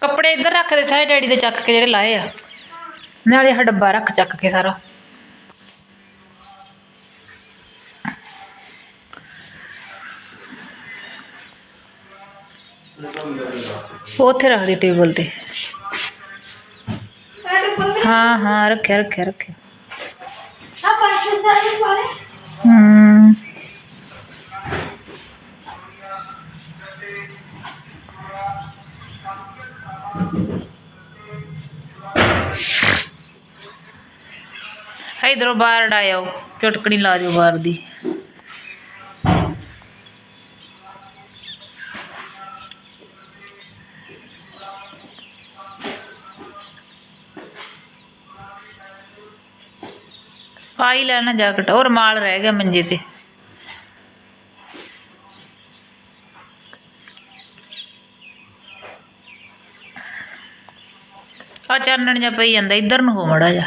ਕੱਪੜੇ ਇੱਧਰ ਰੱਖ ਦੇ ਸਾਰੇ ਡੈਡੀ ਦੇ ਚੱਕ ਕੇ ਜਿਹੜੇ ਲਾਏ ਆ। ਨਾਲੇ ਆਹ ਡੱਬਾ ਰੱਖ ਚੱਕ ਕੇ ਸਾਰਾ। ਉਹ ਉੱਥੇ ਰੱਖ ਦੇ ਟੇਬਲ ਤੇ। ਹਾਂ ਹਾਂ ਰੱਖਿਆ ਰੱਖਿਆ ਰੱਖਿਆ। ਹੂੰ। ਇਧਰੋਂ ਬਾਹਰ ਡਾਇਓ ਚੁਟਕਣੀ ਲਾ ਦਿਓ ਬਾਹਰ ਦੀ। ਪਾਈ ਲੈਣਾ ਜਾਕਟ ਔਰ ਰਮਾਲ ਰਹਿ ਗਿਆ ਮੰਜੇ ਤੇ। ਆ ਚਾਨਣ ਜਿਹਾ ਪਈ ਜਾਂਦਾ, ਇੱਧਰ ਨੂੰ ਹੋ ਮੜਾ ਜਾ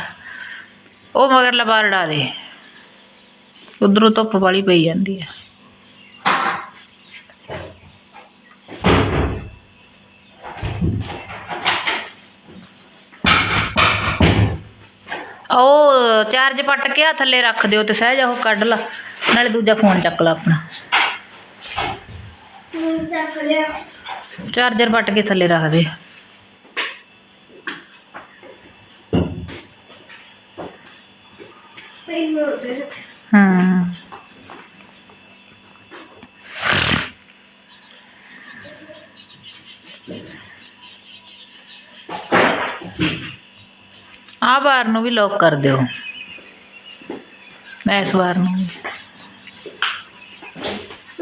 ਉਹ ਮਗਰਲਾ ਬਾਹਰ ਡਾ ਦੇ। ਉਧਰੋਂ ਧੁੱਪ ਵਾਲੀ ਪਈ ਜਾਂਦੀ ਆ। ਉਹ ਚਾਰਜ ਪੱਟ ਕੇ ਆ ਥੱਲੇ ਰੱਖ ਦਿਓ ਤੇ ਸਹਿਜ ਉਹ ਕੱਢ ਲਾ। ਨਾਲੇ ਦੂਜਾ ਫੋਨ ਚੱਕ ਲਾ ਆਪਣਾ। ਚਾਰਜਰ ਪੱਟ ਕੇ ਥੱਲੇ ਰੱਖ ਦੇ। ਹਾਂ ਆ ਬਾਰ ਨੂੰ ਵੀ ਲੋਕ ਕਰ ਦਿਓ ਮੈਂ ਇਸ ਵਾਰ ਨੂੰ ਵੀ।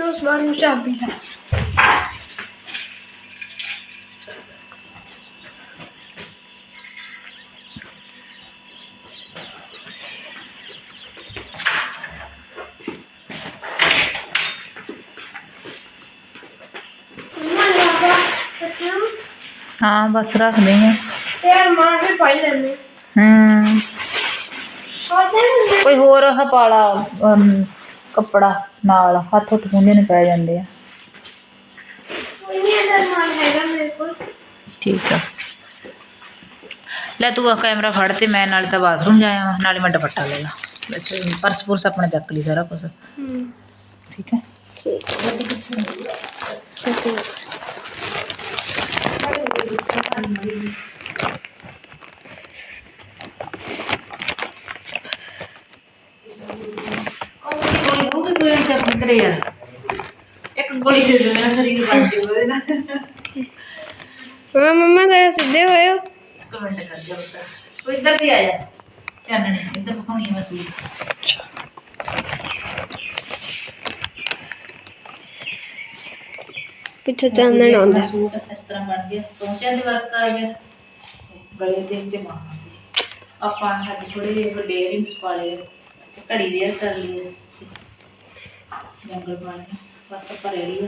ਉਸ ਵਾਰ ਨੂੰ ਚਾਬੀ ਦਾ ਹਾਂ ਬਸ ਰੱਖਦੇ ਆ ਯਾਰ ਮਾਰ ਕੇ ਪਾਈ ਲੈਣੇ ਹੂੰ। ਕੋਈ ਹੋਰ ਆਹ ਪਾਲਾ ਅਮ, ਕੱਪੜਾ ਨਾਲ ਹੱਥ ਹੁੱਥ ਖੁੰਝੇ ਨੂੰ ਪੈ ਜਾਂਦੇ ਆ। ਕੋਈ ਨਹੀਂ ਅੰਦਰ ਮਾਰ ਹੈਗਾ ਮੇਰੇ ਕੋਲ। ਠੀਕ ਆ। ਲੈ ਤੂੰ ਆ ਕੈਮਰਾ ਫੜ ਤੇ ਮੈਂ ਨਾਲੇ ਤਾਂ ਬਾਥਰੂਮ ਜਾਇਆ ਵਾਂ, ਨਾਲੇ ਮੈਂ ਦੁਪੱਟਾ ਲੈ ਲਾ। ਪਰਸ ਪੁਰਸ ਆਪਣਾ ਚੱਕ ਲਈ ਸਾਰਾ ਕੁਝ ਹੂੰ। ਠੀਕ ਹੈ ਗੋਲੀ ਹੋ ਗਈ ਕੋਈ ਚੱਪ ਕਰੇ ਯਾਰ ਇੱਕ ਗੋਲੀ ਦੇ ਦੇ ਮੇਰਾ ਸਰੀਰ ਬਣ ਜਾਊਗਾ ਨਾ ਹਾਂ ਮੰਮਾ ਤੇ ਸਿੱਧੇ ਹੋਇਓ। ਕਮੈਂਟ ਕਰ ਜਾ ਬਤਾ ਕੋਈ ਇੱਧਰ ਦੀ ਆ ਜਾ। ਚਾਨਣੇ ਇੱਧਰ ਪਕਾਉਣੀ ਮੈਂ ਸੂਟ ਪਿੱਛੇ ਚਾਨਣ ਆਉਂਦਾ। ਸੂਟ ਇਸ ਤਰ੍ਹਾਂ ਬਣ ਗਿਆ। ਪਹੁੰਚਿਆ ਦੇ ਵਰਕ ਆ ਗਿਆ। ਗਲੇ ਤੇ ਤੇ ਆਪਾਂ ਅੱਜ ਥੋੜੇ ਵੱਡੇ ਇਅਰਿੰਗਸ ਪਾ ਲਏ ਘੜੀ ਵੇਅਰ ਕਰ ਲਈ ਹੈ ਜੰਗਲ ਪਾਣੀ। ਬਸ ਆਪਾਂ ਰੈਡੀ ਆ।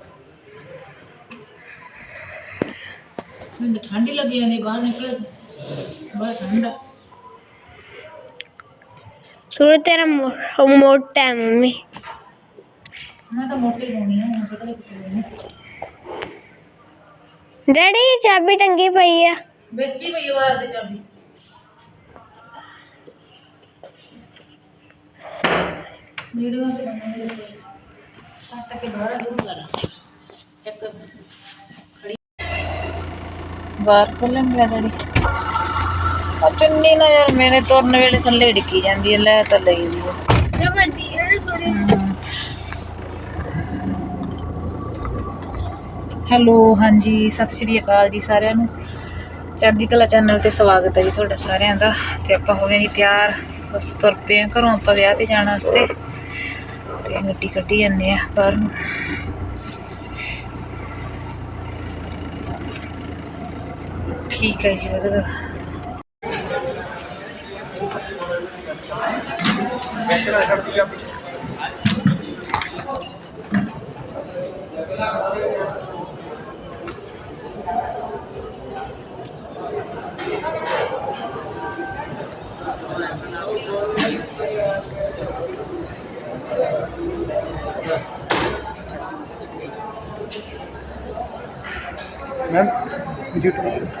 ਮੈਨੂੰ ਤਾਂ ਠੰਡ ਹੀ ਲੱਗੀ ਜਾਂਦੀ ਬਾਹਰ ਨਿਕਲੇ ਤਾਂ। ਬਾਹਰ ਠੰਡਾ ਸੂਰ ਤੇਰਾ ਮੋ- ਮੋਟਾ ਹੈ ਮੰਮੀ ਮੈਂ ਤਾਂ ਮੋਟੀ ਹੋਣੀ ਆ ਮੈਨੂੰ ਪਤਾ ਨਹੀਂ ਕਿੱਥੇ ਡੈਡੀ ਚਾਬੀ ਟੰਗੀ ਪਈ ਆ ਵਿੱਚ ਹੀ ਪਈ ਆ ਬਾਹਰ ਦੀ ਚਾਬੀ ਵੀਡੀਓ ਤੇ ਬਣਾਉਂਦੇ ਕੱਟ ਕੇ ਦੁਬਾਰਾ ਸ਼ੁਰੂ ਕਰਾਂ ਇੱਕ ਖੜੀ ਬਾਹਰ ਖੋਲਣ ਗਿਆ ਡੈਡੀ। ਆ ਚੁੰਨੀ ਨਾ ਯਾਰ ਮੇਰੇ ਤੁਰਨ ਵੇਲੇ ਥੱਲੇ ਡਿੱਗੀ ਜਾਂਦੀ ਹੈ ਲੈ ਤਾਂ ਲਈ ਦੀ ਹੈ ਹੈ ਹੈਲੋ ਹਾਂਜੀ ਸਤਿ ਸ਼੍ਰੀ ਅਕਾਲ ਜੀ ਸਾਰਿਆਂ ਨੂੰ। ਚੜ੍ਹਦੀ ਕਲਾ ਚੈਨਲ ਤੇ ਸਵਾਗਤ ਹੈ ਜੀ ਤੁਹਾਡਾ ਸਾਰਿਆਂ ਦਾ। ਤੇ ਆਪਾਂ ਹੋ ਗਏ ਜੀ ਤਿਆਰ ਬਸ ਤੁਰ ਪਏ ਆ ਘਰੋਂ ਆਪਾਂ ਵਿਆਹ ਤੇ ਜਾਣ ਵਾਸਤੇ। ਤੇ ਮਿੱਟੀ ਕੱਢੀ ਜਾਂਦੇ ਆ ਬਾਹਰ ਨੂੰ। ठीक है जी मैम है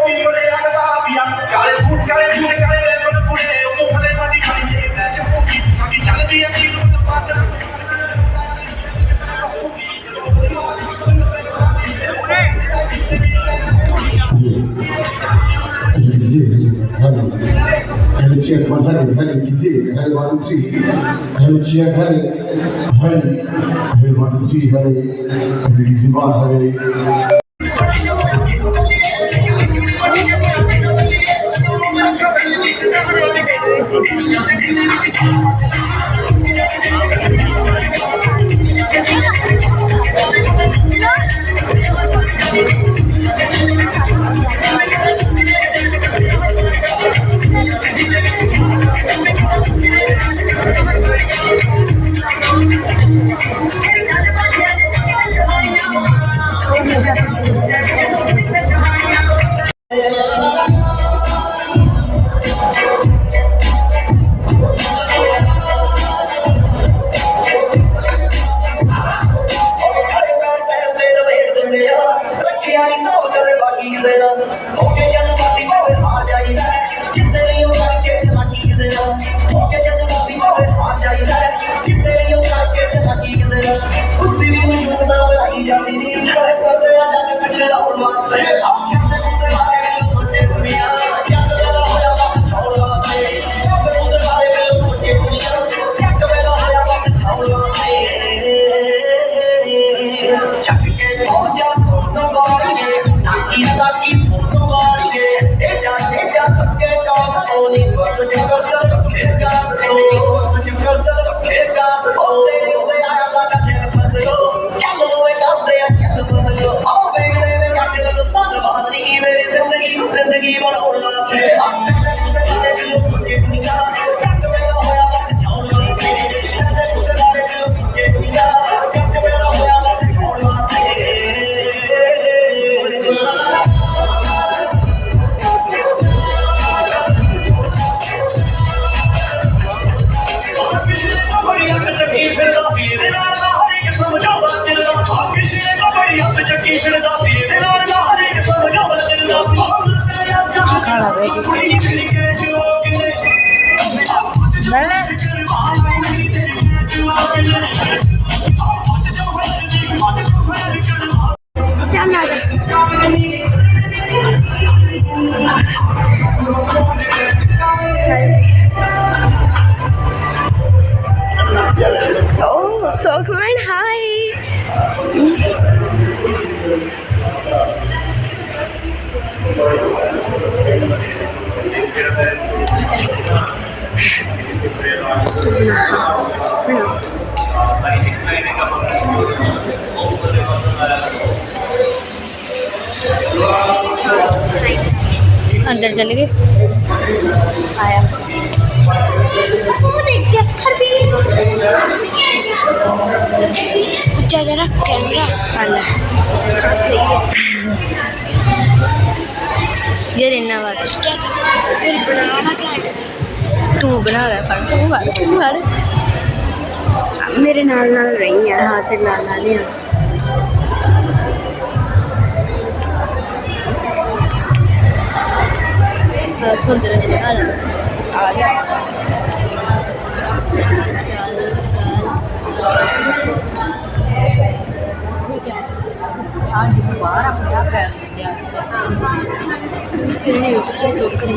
চেয়ারপাঠারে এখানে নিজে এখানে মানুষই এখানে চেয়ারখানে হয় এখানে মানুষই হয় এখানে ডিসিমার হয় ਨਹੀਂ ਸਭ ਕਦੇ ਬਾਕੀ ਕਿਸੇ ਦਾ ਹੋ ਕੇ ਜਦ ਬਾਤੀ ਭਾਵੇਂ ਹਾਰ ਜਾਈਦਾ ਹੈ। ਕਿਤੇ ਨਹੀਂ ਉਹ ਕਰਕੇ ਚਲਾਕੀ ਕਿਸੇ ਦਾ ਹੋ ਕੇ ਜਦ ਬਾਤੀ ਭਾਵੇਂ ਹਾਰ ਜਾਈਦਾ ਹੈ। ਕਿਤੇ ਨਹੀਂ ਉਹ ਕਰਕੇ ਚਲਾਕੀ ਕਿਸੇ ਦਾ ਕੁੱਤੀ ਵੀ ਮੈਨੂੰ ਨਾ ਬਣਾਈ ਜਾਂਦੀ ਨਹੀਂ ਇਸ ਕਰ ਕਰਦੇ ਆ ਜੱਗ ਪਿੱਛੇ ਲਾਉਣ ਵਾਸਤੇ अंदर चले गए आया ऊँचा जरा कैमरा वाला हाँ, सही है। वाला फिर बनाना क्या तू बना रहा फड़ तू तू मेरे नाल नाल रही है हाँ तेरे नाल नाल ही हाँ। थोड़ी देर के दिखा रहा आ गया चल चल फिर